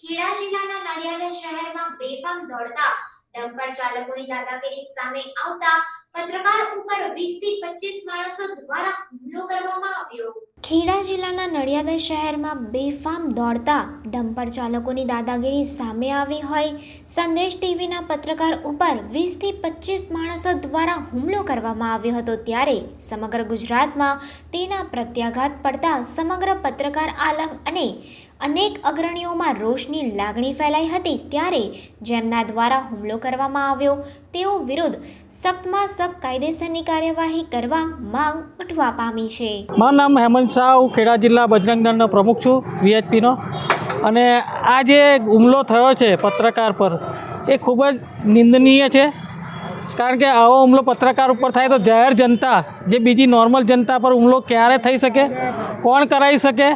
ખેડા જિલ્લાના નડિયાદ શહેરમાં બેફામ દોડતા ડમ્પર ચાલકોની દાદાગીરી સામે આવતા પત્રકાર ઉપર 20 થી 25 માણસો દ્વારા હુમલો કરવામાં આવ્યો. ખેડા જિલ્લાના નડિયાદ શહેરમાં બેફામ દોડતા ડમ્પર ચાલકોની દાદાગીરી સામે આવી હોય. સંદેશ ટીવીના પત્રકાર ઉપર વીસથી પચીસ માણસો દ્વારા હુમલો કરવામાં આવ્યો હતો ત્યારે સમગ્ર ગુજરાતમાં તેના પ્રત્યાઘાત પડતા સમગ્ર પત્રકાર આલમ અને અનેક અગ્રણીઓમાં રોષની લાગણી ફેલાઈ હતી ત્યારે જેમના દ્વારા હુમલો કરવામાં આવ્યો તેઓ વિરુદ્ધ સખ્તમાં સખ્ત કાયદેસરની કાર્યવાહી કરવા માંગ ઉઠવા પામી છે. મારું નામ હેમંત શાહ ખેડા જિલ્લા બજરંગ દળનો પ્રમુખ છું, વીએચપીનો. અને આ જે હુમલો થયો છે પત્રકાર પર, એ ખૂબ જ નિંદનીય છે. કારણ કે આવો હુમલો પત્રકાર ઉપર થાય તો જાહેર જનતા, જે બીજી નોર્મલ જનતા પર હુમલો ક્યારે થઈ શકે, કોણ કરાવી શકે,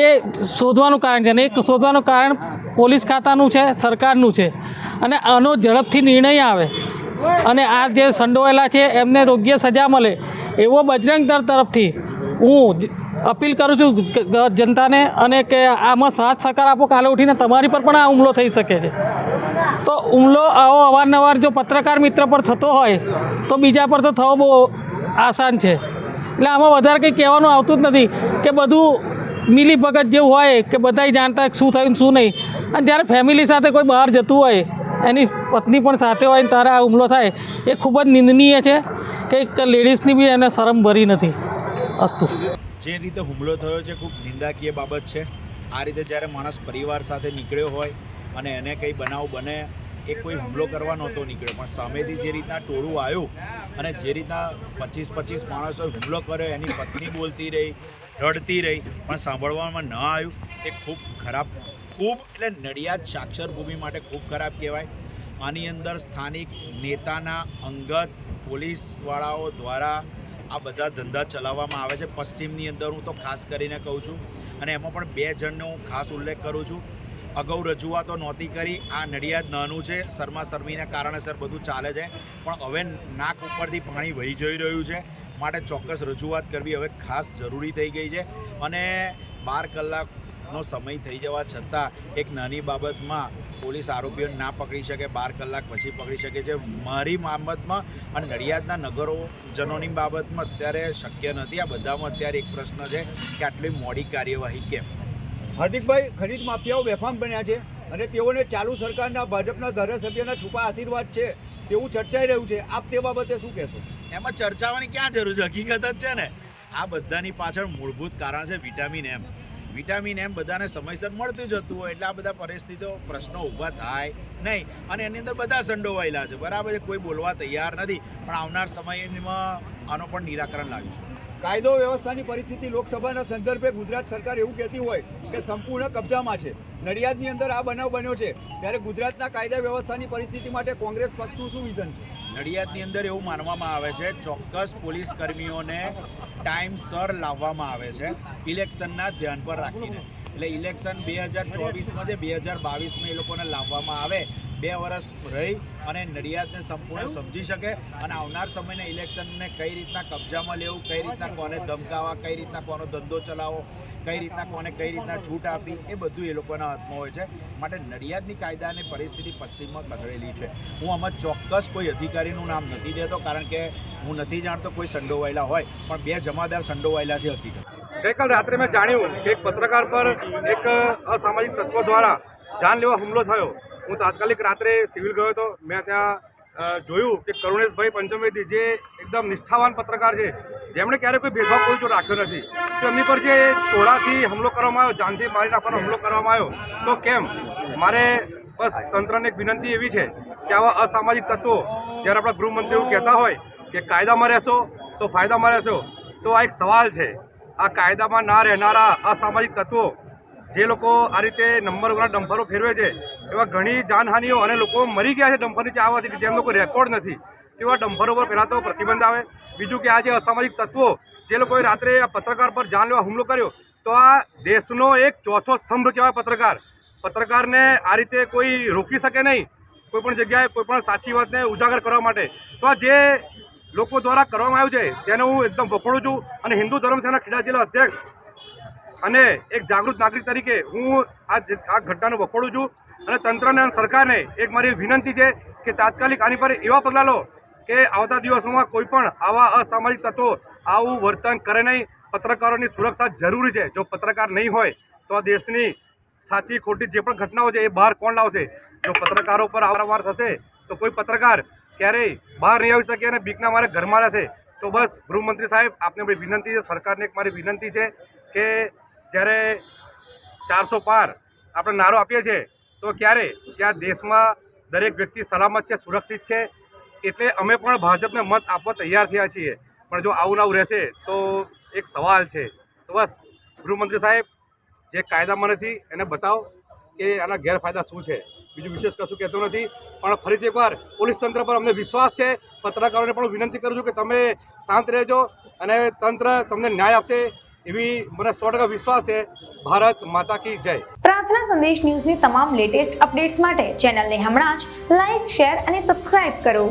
એ શોધવાનું કારણ છે. અને એ શોધવાનું કારણ પોલીસ ખાતાનું છે, સરકારનું છે. અને આનો ઝડપથી નિર્ણય આવે. અને આ જે સંડોવાયેલા છે, એમને યોગ્ય સજા મળે. એવો બજરંગ દળ તરફથી હું અપીલ કરું છું જનતાને અને કે આમાં સાથ સહકાર આપો, કાલે ઉઠીને તમારી પર પણ આ હુમલો થઈ શકે છે. તો હુમલો આવો અવારનવાર જો પત્રકાર મિત્ર પર થતો હોય, તો બીજા પર તો થવો બહુ આસાન છે. એટલે આમાં વધારે કંઈ કહેવાનું આવતું જ નથી કે બધું મિલી ભગત જેવું હોય, કે બધાય જાણતા શું થયું શું નહીં. અને જ્યારે ફેમિલી સાથે કોઈ બહાર જતું હોય, એની પત્ની પણ સાથે હોય ને તારે આ હુમલો થાય, એ ખૂબ જ નિંદનીય છે. કે એક લેડીઝની બી એને શરમ ભરી નથી. અસ્તુ. જે રીતે હુમલો થયો છે, ખૂબ નિંદાકીય બાબત છે. આ રીતે જ્યારે માણસ પરિવાર સાથે નીકળ્યો હોય અને એને કંઈ બનાવ બને, એ કોઈ હુમલો કરવા નહોતો નીકળ્યો. પણ સામેથી જે રીતના ટોળું આવ્યું અને જે રીતના પચીસ પચીસ માણસોએ હુમલો કર્યો, એની પત્ની બોલતી રહી, રડતી રહી, પણ સાંભળવામાં ન આવ્યું, એ ખૂબ ખરાબ ખૂબ, એટલે નડિયાદ સાક્ષર ભૂમિ માટે ખૂબ ખરાબ કહેવાય. આની અંદર સ્થાનિક નેતાના અંગત પોલીસવાળાઓ દ્વારા આ બધા ધંધા ચલાવવામાં આવે છે. પશ્ચિમની અંદર હું તો ખાસ કરીને કહું છું, અને એમાં પણ બે જણનો હું ખાસ ઉલ્લેખ કરું છું. અગાઉ રજૂઆતો નહોતી કરી. આ નડિયાદ નાનું છે, શર્મા શર્મીના કારણેસર બધું ચાલે છે, પણ હવે નાક ઉપરથી પાણી વહી જઈ રહ્યું છે. માટે ચોક્કસ રજૂઆત કરવી હવે ખાસ જરૂરી થઈ ગઈ છે. અને બાર કલાકનો સમય થઈ જવા છતાં એક નાની બાબતમાં પોલીસ આરોપીઓને ના પકડી શકે બાર કલાક પછી પકડી શકે છે. મારી બાબતમાં અને નડિયાદના નગરોજનોની બાબતમાં અત્યારે શક્ય નથી. આ બધામાં અત્યારે એક પ્રશ્ન છે કે આટલી મોડી કાર્યવાહી કેમ? હાર્દિકભાઈ ખનીજ માફિયાઓ બેફામ બન્યા છે અને તેઓને ચાલુ સરકારના ભાજપના ધારાસભ્યના છુપા આશીર્વાદ છે તેવું ચર્ચાઈ રહ્યું છે. આપ તે બાબતે શું કહેશો? એમાં ચર્ચાવાની ક્યાં જરૂર છે? હકીકત જ છે ને. આ બધાની પાછળ મૂળભૂત કારણ છે વિટામિન એમ. વિટામિન એમ બધાને સમયસર મળતું જ હોય એટલે આ બધા પરિસ્થિતિઓ પ્રશ્નો ઊભા થાય નહીં. અને એની અંદર બધા સંડોવાયેલા છે. બરાબર છે? કોઈ બોલવા તૈયાર નથી. પણ આવનાર સમયમાં આનો પણ નિરાકરણ લાવીશું. કાયદો વ્યવસ્થાની પરિસ્થિતિ લોકસભાના સંદર્ભે ગુજરાત સરકાર એવું કહેતી હોય કે સંપૂર્ણ કબજામાં છે. નડિયાદની અંદર આ બનાવ બન્યો છે. ત્યારે ગુજરાતના કાયદા વ્યવસ્થાની પરિસ્થિતિ માટે કોંગ્રેસ પક્ષનું શું વિઝન છે? નડિયાદની અંદર એવું માનવામાં આવે છે, ચોક્કસ પોલીસ કર્મીઓને ટાઈમસર લાવવામાં આવે છે ઇલેક્શનના ધ્યાન પર રાખીને. એટલે ઇલેક્શન બે હજાર ચોવીસમાં જે બે હજાર બાવીસમાં એ લોકોને લાવવામાં આવે, બે વર્ષ રહી અને નડિયાદને સંપૂર્ણ સમજી શકે અને આવનાર સમયના ઇલેક્શનને કઈ રીતના કબજામાં લેવું, કઈ રીતના કોને ધમકાવવા, કઈ રીતના કોનો ધંધો ચલાવો કઈ રીતના કોને કઈ રીતના છૂટ આપી એ બધું એ લોકોના હાથમાં હોય છે. માટે નડિયાદની કાયદાની પરિસ્થિતિ પશ્ચિમમાં કથળેલી છે. હું આમાં ચોક્કસ કોઈ અધિકારીનું નામ નથી દેતો, કારણ કે હું નથી જાણતો કોઈ સંડોવાયેલા હોય, પણ બે જમાદાર સંડોવાયેલા છે હકીકત. ગઈકાલ રાત્રે મેં જાણ્યું કે એક પત્રકાર પર એક અસામાજિક તત્વો દ્વારા જાનલેવા હુમલો થયો. હું તાત્કાલિક રાત્રે સિવિલ ગયો હતો. મેં ત્યાં જોયું કે કરુણેશભાઈ પંચમેદી જે એકદમ નિષ્ઠાવાન પત્રકાર છે, જેમણે ક્યારેય કોઈ ભેદભાવ કોઈ જો રાખ્યો નથી, તો એમની પર જે ટોળાથી હુમલો કરવામાં આવ્યો, જાનથી મારી નાખવાનો હુમલો કરવામાં આવ્યો, તો કેમ? મારે બસ તંત્રને એક વિનંતી એવી છે કે આવા અસામાજિક તત્વો જ્યારે આપણા ગૃહમંત્રી એવું કહેતા હોય કે કાયદામાં રહેશો તો ફાયદામાં રહેશો, તો આ એક સવાલ છે. આ કાયદામાં ના રહેનારા અસામાજિક તત્વો જે લોકો આ રીતે નંબર વગરના ડમ્પરો ફેરવે છે, એવા ઘણી જાનહાનિઓ અને લોકો મરી ગયા છે ડમ્પર નીચે આવવાથી કે જેમ લોકો રેકોર્ડ નથી, તેવા ડમ્પરો પર પહેલાં તો પ્રતિબંધ આવે. બીજું કે આ જે અસામાજિક તત્વો જે લોકોએ રાત્રે આ પત્રકાર પર જાનલેવા હુમલો કર્યો, તો આ દેશનો એક ચોથો સ્તંભ કહેવાય પત્રકાર. પત્રકારને આ રીતે કોઈ રોકી શકે નહીં કોઈપણ જગ્યાએ કોઈપણ સાચી વાતને ઉજાગર કરવા માટે. તો આ જે લોકો દ્વારા કરવામાં આવ્યું છે. તેને હું એકદમ વખોડું છું અને હિન્દુ ધર્મ સેના ખેડા જિલ્લા અધ્યક્ષ અને એક જાગૃત નાગરિક તરીકે હું આ આ ઘટનાનું વખોડું છું અને તંત્રને અને સરકારને એક મારી વિનંતી છે કે તાત્કાલિક આની પર એવા પગલાં લો કે આવતા દિવસોમાં કોઈ પણ આવા અસામાજિક તત્વો આવું વર્તન કરે નહીં. પત્રકારોની સુરક્ષા જરૂરી છે. જો પત્રકાર નહીં હોય તો આ દેશની સાચી ખોટી જે પણ ઘટનાઓ છે એ બહાર કોણ લાવશે? જો પત્રકારો પર વારંવાર થશે તો કોઈ પત્રકાર ક્યારેય બહાર નહીં આવી શકે અને બીકના મારે ઘરમાં રહેશે તો બસ, ગૃહમંત્રી સાહેબ, આપને મારી વિનંતી છે. સરકારને એક મારી વિનંતી છે કે જ્યારે ચારસો પાર આપણે નારો આપીએ છીએ, તો ક્યારે? ત્યાં દેશમાં દરેક વ્યક્તિ સલામત છે, સુરક્ષિત છે. એટલે અમે પણ ભાજપને મત આપવા તૈયાર થયા છીએ. પણ જો આવું નવું રહેશે, તો એક સવાલ છે. તો બસ, ગૃહમંત્રી સાહેબ, જે કાયદામાં નથી, એને બતાવો. કે આના ગેરફાયદા શું છે? બીજું વિશેષ કશું કહેતો નથી, પણ ફરીથી એકવાર પોલીસ તંત્ર પર અમને વિશ્વાસ છે. પત્રકારોને પણ વિનંતી કરું છું કે તમે શાંત રહેજો અને તંત્ર તમને ન્યાય આપશે એવી મને સો ટકા વિશ્વાસ છે. ભારત માતા કી જય. પ્રાર્થના સંદેશ ન્યૂઝની તમામ લેટેસ્ટ અપડેટ્સ માટે ચેનલને હમણાં જ લાઇક શેર અને સબસ્ક્રાઇબ કરો.